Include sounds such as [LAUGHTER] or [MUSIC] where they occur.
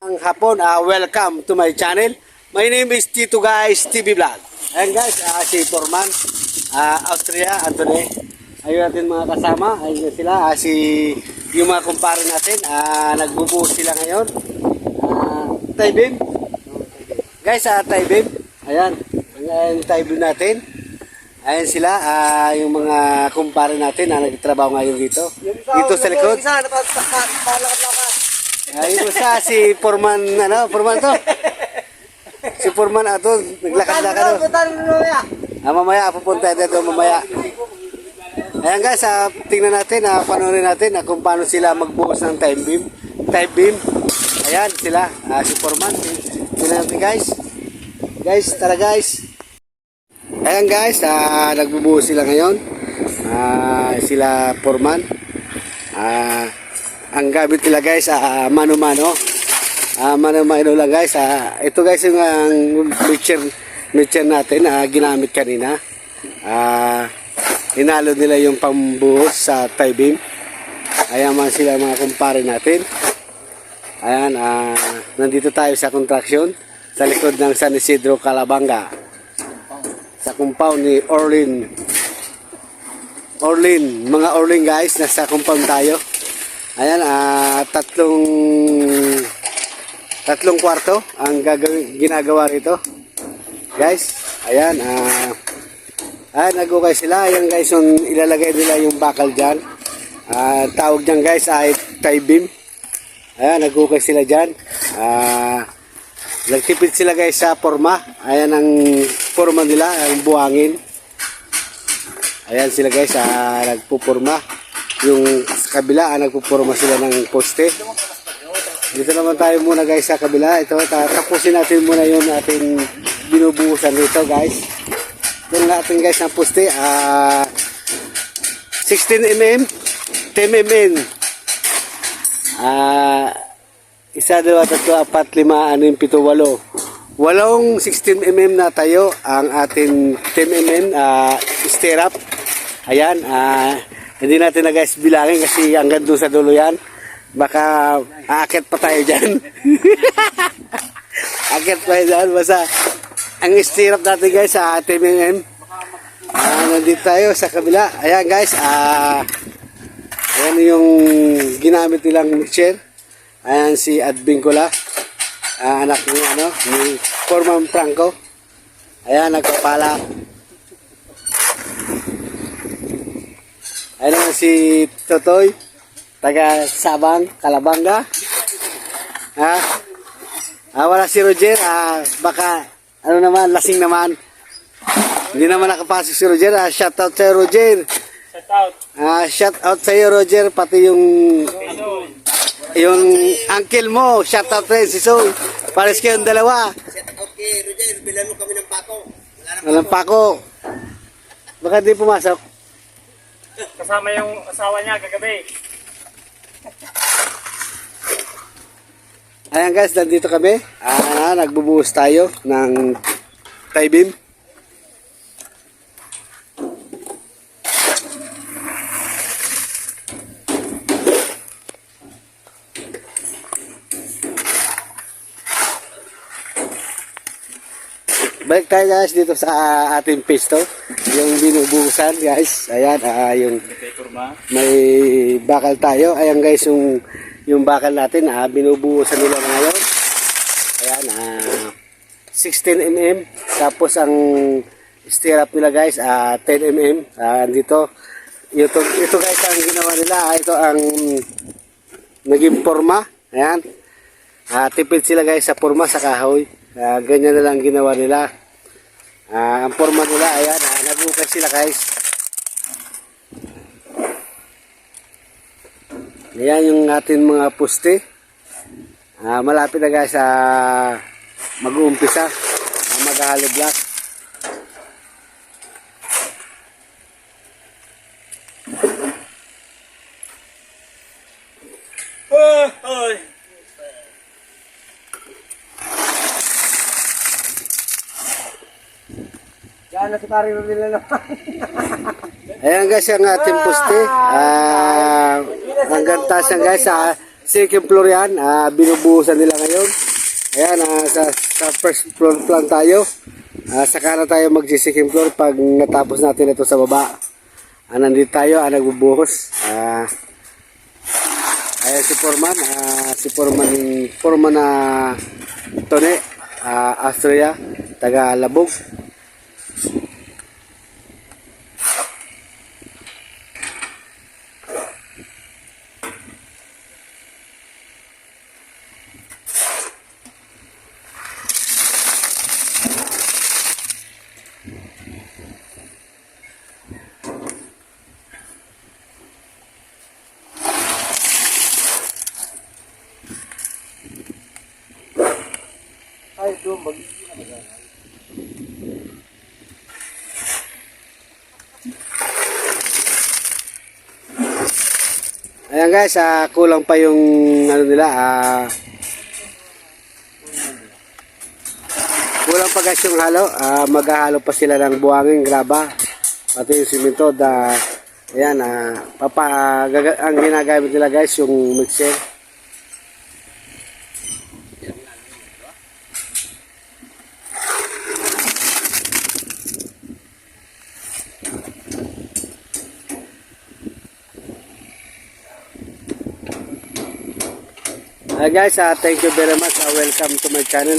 Ang hapon, uh, welcome to my channel. My name is Tito Guys TV Vlog. Ayan guys, ah, si Forman, ah, Austria, Anthony. Ayun natin mga kasama, ayun sila, ah, si yung mga kumpare natin, ah, nagbubuhos sila ngayon. Ah, Taibim. Guys, ah, Taibim. Ayan, yung Taibim natin. Ayan sila, ah, yung mga kumpare natin na nagtrabaho ngayon dito. Dito sa likod. Isa, napalakad-lakad. Ay, basta si Forman, ano, Forman to. Si Forman ato, naglakad-lakad. oh. Butan mo ya. Ah, mamaya, pupunta dito mamaya. Ayan guys, ah, tingnan natin, ah, panoorin natin ah, kung paano sila magbuhos ng time beam. Time beam. Ayan sila, ah, si Forman. Tingnan natin guys. Guys, tara guys. Ayan guys, ah, nagbubuhos sila ngayon. Ah, sila Forman. Ah, ang gamit nila guys, ah, mano-mano. Ah, mano-mano lang guys. Ah, ito guys yung ang mixture, mixture natin na ginamit kanina. Ah, hinalo nila yung pambuhos sa tie beam. Ayan man sila mga kumpare natin. Ayan, ah, nandito tayo sa contraction sa likod ng San Isidro, Calabanga. Sa compound ni Orlin. Orlin, mga Orlin guys, nasa compound tayo. Ayan, ah, tatlong tatlong kwarto ang ginagawa rito. Guys, ayan, ah ah, nagukay sila. Ayan guys, yung ilalagay nila yung bakal diyan. Ah, tawag diyan guys ay tie beam. Ayan, nagukay sila diyan. Ah, nagtipid sila guys sa forma. Ayan ang forma nila, ang buhangin. Ayan sila guys, ah, nagpupurma. Yung sa kabila, ah, nagpupurma sila ng poste. Dito naman tayo muna guys sa kabila. Ito, ta- tapusin natin muna yung ating binubuhusan dito guys. Yung natin guys ng poste, ah 16 mm, 10 mm. Ah, isa, dalawa, tatlo, apat, lima, anim, pito, walo. Walong 16 mm na tayo ang ating 10 mm ah, stirrup. Ayan, ah, hindi natin na guys bilangin kasi hanggang doon sa dulo yan. Baka aakit pa tayo dyan. [LAUGHS] akit pa tayo dyan. Basta ang stirrup natin guys sa 10 mm. Ah, nandito tayo sa kabila. Ayan guys, ah, ayan yung ginamit nilang mixer. Ayan si Advincula. Ah, anak ni ano, ni Forman Franco. Ayan, nagpapala. Ayan naman si Totoy, taga Sabang, Calabanga. Ha? Ah, wala si Roger, ah, baka, ano naman, lasing naman. Hindi naman nakapasok si Roger, ah, shout out sa Roger. Shout out. Ah, shout out sa iyo Roger, pati yung yung uncle mo, shout out rin si Soul. Pares kayong dalawa. Okay, Roger, bilan mo kami ng pako. Wala na Walang pa ako. Baka di pumasok. Kasama yung asawa niya kagabi. Ayan guys, nandito kami. Ah, nagbubuhos tayo ng tie beam. Balik tayo guys dito sa ating pisto. Yung binubuhusan guys. Ayan, ah, yung may bakal tayo. Ayan guys, yung yung bakal natin, ah, binubuhusan nila ngayon. Ayan, ah, 16 mm. Tapos ang stirrup nila guys, ah, 10 mm. Ah, dito. Ito, ito guys ang ginawa nila. Ah, ito ang naging forma. Ayan. Ah, tipid sila guys sa forma sa kahoy. Ah, ganyan na lang ginawa nila. Ah, ang forma nila, ayan, ah, nagukay sila guys. Ayan yung ating mga poste. Ah, malapit na guys sa mag-uumpisa. Uh, mag-halo block. Yan na si Pari Rodel na Ayan guys ang ating poste. Ah, hanggang taas yan guys sa second floor yan. Ah, binubuhusan nila ngayon. Ayan, ah, sa, sa first floor plan tayo. Ah, saka na tayo mag-second floor pag natapos natin ito sa baba. Ah, nandito tayo, ah, nagbubuhos. Ah, ayan si Foreman. Ah, si Foreman, Foreman na Tone, ah, Austria, taga Labog. Ay, doon, mag Ayan guys, ah, kulang pa yung ano nila, ah, kulang pa guys yung halo, ah, maghahalo pa sila ng buhangin, graba, pati yung simento, da, ayan, ah, papa, ang ginagamit nila guys, yung mixer. Ah, guys, ah, thank you very much. Ah, welcome to my channel.